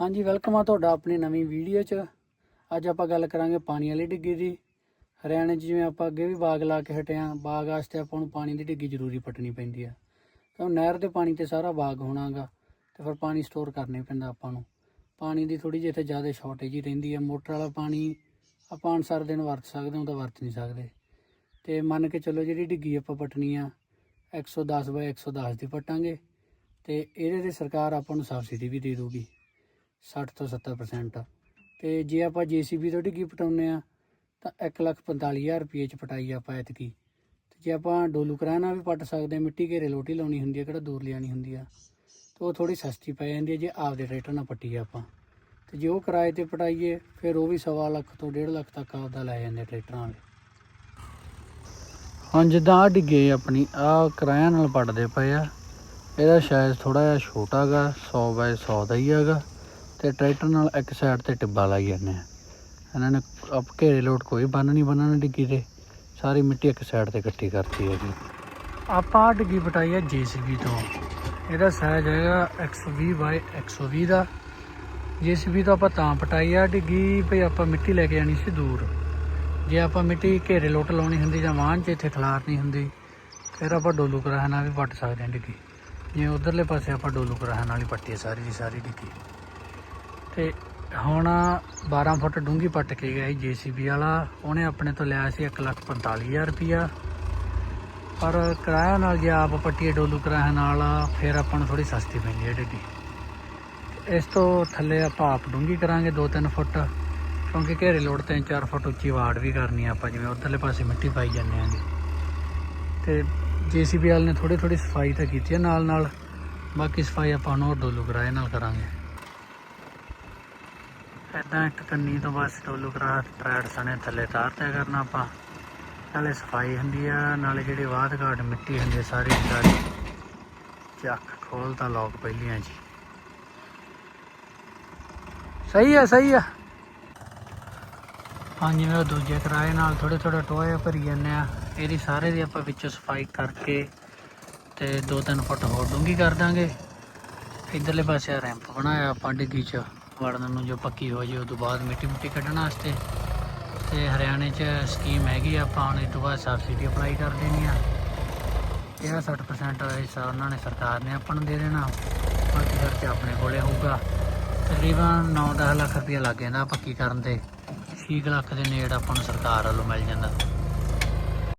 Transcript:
ਹਾਂਜੀ ਵੈਲਕਮ ਆ ਤੁਹਾਡਾ ਆਪਣੀ ਨਵੀਂ ਵੀਡੀਓ 'ਚ। ਅੱਜ ਆਪਾਂ ਗੱਲ ਕਰਾਂਗੇ ਪਾਣੀ ਵਾਲੀ ਡਿੱਗੀ ਦੀ। ਹਰਿਆਣੇ 'ਚ ਜਿਵੇਂ ਆਪਾਂ ਅੱਗੇ ਵੀ ਬਾਗ ਲਾ ਕੇ ਹਟੇ ਆਂ, ਬਾਗ ਵਾਸਤੇ ਆਪਾਂ ਨੂੰ ਪਾਣੀ ਦੀ ਡਿੱਗੀ ਜ਼ਰੂਰੀ ਪੱਟਣੀ ਪੈਂਦੀ ਆ। ਕਿਉਂ, ਨਹਿਰ ਦੇ ਪਾਣੀ ਤੇ ਸਾਰਾ ਬਾਗ ਹੋਣਾਗਾ, ਤੇ ਫਿਰ ਪਾਣੀ ਸਟੋਰ ਕਰਨੇ ਪੈਂਦਾ ਆਪਾਂ ਨੂੰ। ਪਾਣੀ ਦੀ ਥੋੜੀ ਜਿਹੀ ਇੱਥੇ ਜ਼ਿਆਦਾ ਸ਼ਾਰਟੇਜ ਹੀ ਰਹਿੰਦੀ ਆ। ਮੋਟਰ ਵਾਲਾ ਪਾਣੀ ਆਪਾਂ ਅਨਸਰ ਦਿਨ ਵਰਤ ਸਕਦੇ ਹਾਂ ਤਾਂ ਵਰਤ ਨਹੀਂ ਸਕਦੇ। ਤੇ ਮੰਨ ਕੇ ਚੱਲੋ ਜਿਹੜੀ ਡਿੱਗੀ ਆਪਾਂ ਪਟਣੀ ਆ 110 ਬਾਈ 110 ਦੀ ਪਟਾਂਗੇ, ਤੇ ਇਹਦੇ ਤੇ ਸਰਕਾਰ ਆਪਾਂ ਨੂੰ ਸਬਸਿਡੀ ਵੀ ਦੇ ਦੂਗੀ 60 ਤੋਂ 70% ਤੇ ਜੇ ਆਪਾਂ ਜੀਸੀਬੀ ਤੋਂ ਡਿੱਗੀ ਪਟਾਉਂਦੇ ਆ ਤਾਂ 145000 ਰੁਪਏ ਚ ਪਟਾਈ ਆਪਾਂ ਐਤਕੀ। ਤੇ ਜੇ ਆਪਾਂ ਡੋਲੂ ਕਰਾਣਾ ਵੀ ਪੱਟ ਸਕਦੇ ਮਿੱਟੀ ਘੇਰੇ ਲੋਟੀ ਲਾਉਣੀ ਹੁੰਦੀ ਹੈ ਕਿਹੜਾ ਦੂਰ ਲਿਆਣੀ ਹੁੰਦੀ ਆ, ਤੇ ਉਹ ਥੋੜੀ ਸਸਤੀ ਪੈ ਜਾਂਦੀ ਹੈ ਜੇ ਆਪਦੇ ਟਰੈਕਟਰ ਨਾਲ ਪੱਟੀਏ ਆਪਾਂ। ਤੇ ਜੇ ਉਹ ਕਿਰਾਏ ਤੇ ਪਟਾਈਏ, ਫਿਰ ਉਹ ਵੀ ਸਵਾ ਲੱਖ ਤੋਂ 1.5 ਲੱਖ ਤੱਕ ਆਪਦਾ ਲੈ ਜਾਂਦੇ ਟਰੈਕਟਰਾਂ ਵਾਲੇ। ਹਾਂ ਜਿੱਦਾਂ ਆ ਡਿੱਗੇ ਆਪਣੀ ਆ ਕਿਰਾਇਆ ਨਾਲ ਪੱਟਦੇ ਪਏ ਆ। ਇਹਦਾ ਸ਼ਾਇਦ ਥੋੜਾ ਜਿਹਾ ਛੋਟਾ ਗਾ 100 ਬਾਏ 100 ਦਾ ਹੀ ਹੈਗਾ। ਤੇ ਟਰੈਕਟਰ ਨਾਲ ਇੱਕ ਸਾਈਡ ਤੇ ਟਿੱਬਾ ਲਾਈ ਜਾਂਦੇ ਆ। ਇਹਨਾਂ ਨੇ ਆਪ ਘੇਰੇ ਲੋਟ ਕੋਈ ਬੰਨ ਨਹੀਂ ਬੰਨਣ ਡਿੱਗੀ ਤੇ ਸਾਰੀ ਮਿੱਟੀ ਇੱਕ ਸਾਈਡ ਤੇ ਇਕੱਠੀ ਕਰਤੀ ਹੈ ਜੀ ਆਪਾਂ ਡਿੱਗੀ ਪਟਾਈ ਹੈ ਜੀਸੀਬੀ ਤੋਂ। ਇਹਦਾ ਸਾਈਜ਼ ਹੈਗਾ 120 ਬਾਈ 120 ਦਾ। ਜੀਸੀਬੀ ਤੋਂ ਆਪਾਂ ਤਾਂ ਪਟਾਈ ਆ ਡਿੱਗੀ ਭਈ ਆਪਾਂ ਮਿੱਟੀ ਲੈ ਕੇ ਜਾਣੀ ਸੀ ਦੂਰ। ਜੇ ਆਪਾਂ ਮਿੱਟੀ ਘੇਰੇ ਲੋਟ ਲਾਉਣੀ ਹੁੰਦੀ ਜਾਂ ਵਾਹਨ 'ਚ ਇੱਥੇ ਖਲਾਰਨੀ ਹੁੰਦੀ, ਫਿਰ ਆਪਾਂ ਡੋਲੂ ਕਰਾਹ ਨਾਲ ਵੀ ਪੱਟ ਸਕਦੇ ਹਾਂ ਡਿੱਗੀ। ਜੇ ਉਧਰਲੇ ਪਾਸੇ ਆਪਾਂ ਡੋਲੂ ਕਰਾਹ ਨਾਲ ਹੀ ਪੱਟੀ ਸਾਰੀ ਦੀ ਸਾਰੀ ਡਿੱਗੀ। ਤੇ ਹੁਣ 12 ਫੁੱਟ ਡੂੰਘੀ ਪੱਟ ਕੇ ਗਿਆ ਸੀ ਜੀਸੀਬੀ ਵਾਲਾ। ਉਹਨੇ ਆਪਣੇ ਤੋਂ ਲਿਆ ਸੀ 145000 ਰੁਪਿਆ ਪਰ ਕਿਰਾਇਆ ਨਾਲ ਜੇ ਆਪ ਪੱਟੀਏ ਡੋਲੂ ਕਿਰਾਇਆ ਨਾਲ, ਫਿਰ ਆਪਾਂ ਨੂੰ ਥੋੜੀ ਸਸਤੀ ਪੈਂਦੀ ਹੈ ਡਿੱਗੀ। ਇਸ ਤੋਂ ਥੱਲੇ ਆਪਾਂ ਆਪ ਡੂੰਘੀ ਕਰਾਂਗੇ 2-3 ਫੁੱਟ, ਕਿਉਂਕਿ ਘੇਰੇ ਲੋੜ 3-4 ਫੁੱਟ ਉੱਚੀ ਵਾੜ ਵੀ ਕਰਨੀ ਆ ਆਪਾਂ, ਜਿਵੇਂ ਉਧਰਲੇ ਪਾਸੇ ਮਿੱਟੀ ਪਾਈ ਜਾਂਦੇ ਆਂਗੇ। ਤੇ ਜੀਸੀਬੀ ਵਾਲੇ ਨੇ ਥੋੜੀ ਥੋੜੀ ਸਫ਼ਾਈ ਤਾਂ ਕੀਤੀ ਹੈ ਨਾਲ ਨਾਲ ਬਾਕੀ ਸਫ਼ਾਈ ਆਪਾਂ ਨੂੰ ਉਹ ਡੋਲੂ ਕਿਰਾਏ ਨਾਲ ਕਰਾਂਗੇ। ਇਦਾਂ ਇੱਕ ਕੰਨੀ ਤੋਂ ਬਸ ਡੋਲੂ ਕਰਾ ਟਰੈਡ ਸਣੇ ਥੱਲੇ ਤਾਰਤਿਆ ਕਰਨਾ ਆਪਾਂ। ਨਾਲੇ ਸਫ਼ਾਈ ਹੁੰਦੀ ਆ, ਨਾਲੇ ਜਿਹੜੇ ਬਾਦ ਘਾਟ ਮਿੱਟੀ ਹੁੰਦੀ ਆ, ਸਾਰੀ ਸਾਰੀ ਚੱਕ ਖੋਲਤਾ ਲੋਕ ਪਹਿਲੀਆਂ ਜੀ। ਸਹੀ ਆ ਸਹੀ ਆ। ਹਾਂਜੀ, ਮੈਂ ਦੂਜੇ ਕਿਰਾਏ ਨਾਲ ਥੋੜੇ ਥੋੜੇ ਟੋਏ ਭਰੀ ਜਾਂਦੇ ਆ। ਇਹਦੀ ਸਾਰੇ ਦੀ ਆਪਾਂ ਵਿੱਚੋਂ ਸਫ਼ਾਈ ਕਰਕੇ ਤੇ 2-3 ਫੁੱਟ ਹੋਰ ਡੂੰਗੀ ਕਰ ਦਾਂਗੇ। ਇਧਰਲੇ ਪਾਸੇ ਰੈਂਪ ਬਣਾਇਆ ਆਪਾਂ ਡਿੱਗੀ ਚ। ਵੜਨ ਨੂੰ ਜੋ ਪੱਕੀ ਹੋ ਜੇ ਉਸ ਤੋਂ ਬਾਅਦ ਮਿੱਟੀ ਮੁੱਟੀ ਕੱਢਣ ਵਾਸਤੇ। ਤੇ ਹਰਿਆਣੇ ਚ ਸਕੀਮ ਹੈਗੀ ਆ, ਆਪਾਂ ਇਸ ਤੋਂ ਬਾਅਦ ਸਬਸਿਡੀ ਅਪਲਾਈ ਕਰ ਦੇਣੀ ਆ ਇਹਦਾ 60% ਹਿੱਸਾ ਉਹਨਾਂ ਨੇ ਸਰਕਾਰ ਨੇ ਆਪਾਂ ਨੂੰ ਦੇ ਦੇਣਾ। ਬਾਕੀ ਖਰਚਾ ਆਪਣੇ ਕੋਲੇ ਹੋਊਗਾ। ਤਕਰੀਬਨ 9-10 ਲੱਖ ਰੁਪਏ ਲੱਗ ਜਾਂਦਾ ਪੱਕੀ ਕਰਨ ਤੇ। 6 ਲੱਖ ਦੇ ਨੇੜ ਆਪਾਂ ਨੂੰ ਸਰਕਾਰ ਵੱਲੋਂ ਮਿਲ ਜਾਂਦਾ।